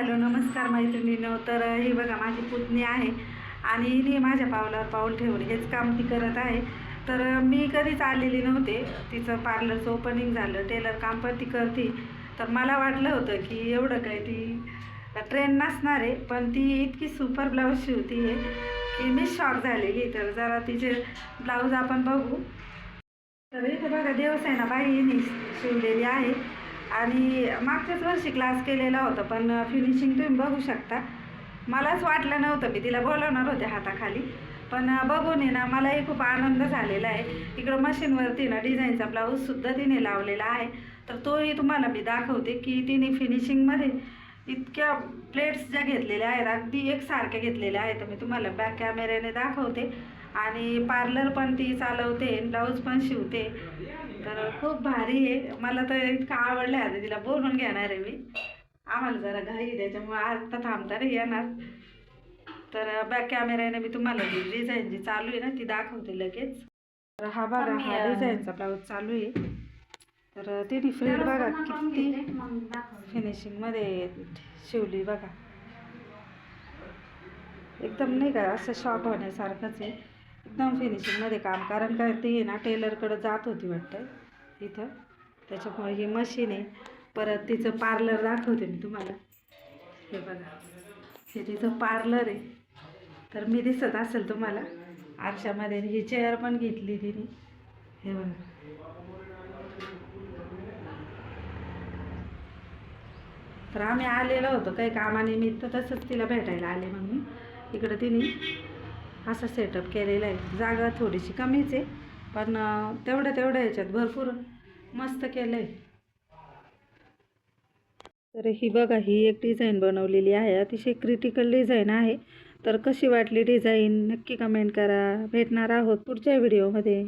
Hello नमस्कार मैत्रिणीनो. तर ही बघा माझी पुतणी आहे आणि हिने माझ्या पावलावर पाऊल ठेवले. हेच काम ती करत आहे. तर मी कधीच आलेली नव्हते. तिचं पार्लरचं ओपनिंग झालं. टेलर काम पण ती करते. तर मला वाटलं होतं की एवढं काय ती ट्रेन नसणार आहे पण ती इतकी सुपर ब्लाऊज शिवती आहे की मी शॉक झालेली. तर जरा तिचे ब्लाऊज आपण बघू. तर इथे बघा देवसेना बाई हिने शिवलेली आहे. आणि मागच्याच वर्षी क्लास केलेला होता पण फिनिशिंग तुम्ही बघू शकता. मलाच वाटलं नव्हतं मी तिला बोलवणार होते हाताखाली. पण बघून ना मलाही खूप आनंद झालेला आहे. इकडं मशीनवरती ना डिझाईनचा ब्लाऊजसुद्धा तिने लावलेला आहे. तर तोही तुम्हाला मी दाखवते की तिने फिनिशिंगमध्ये इतक्या प्लेट्स ज्या घेतलेल्या आहेत अगदी एकसारख्या घेतलेल्या आहेत. मी तुम्हाला बॅक कॅमेऱ्याने दाखवते. आणि पार्लर पण ती चालवते ब्लाऊज पण शिवते. तर खूप भारी आहे. मला तर इतकं आवडलं आहे आता तिला बोलून घेणार आहे मी. आम्हाला जरा घाई त्याच्यामुळे आता थांबता नाही येणार. तर बॅक कॅमेऱ्याने मी तुम्हाला जी डिझाईन जी चालू आहे ना ती दाखवते लगेच. तर हा बघा हा डिझाईनचा ब्लाऊज चालू आहे. तर तिने फ्रिल बघा किती फिनिशिंगमध्ये शिवली बघा. एकदम नाही का असं शॉक होण्यासारखंच आहे. एकदम फिनिशिंगमध्ये काम. कारण काय ती ना टेलरकडं जात होती वाटतं इथं. त्याच्यामुळे ही मशीन आहे. परत तिचं पार्लर दाखवते मी तुम्हाला. हे बघा. हे तिचं पार्लर आहे. तर मी दिसत असेल तुम्हाला. आरशामध्ये ही चेअर पण घेतली तिने. हे बघा. तर आम्ही आलेलो होतो काही कामानिमित्त तसंच तिला भेटायला आले मग इकडं तिने असं सेटअप केलेलं आहे. जागा थोडीशी कमीच आहे पण तेवढ्या तेवढ्या ह्याच्यात भरपूर मस्त केलं आहे तर ही बघा ही एक डिझाईन बनवलेली आहे. अतिशय क्रिटिकल डिझाईन आहे. तर कशी वाटली डिझाईन नक्की कमेंट करा. भेटणार आहोत पुढच्या व्हिडिओमध्ये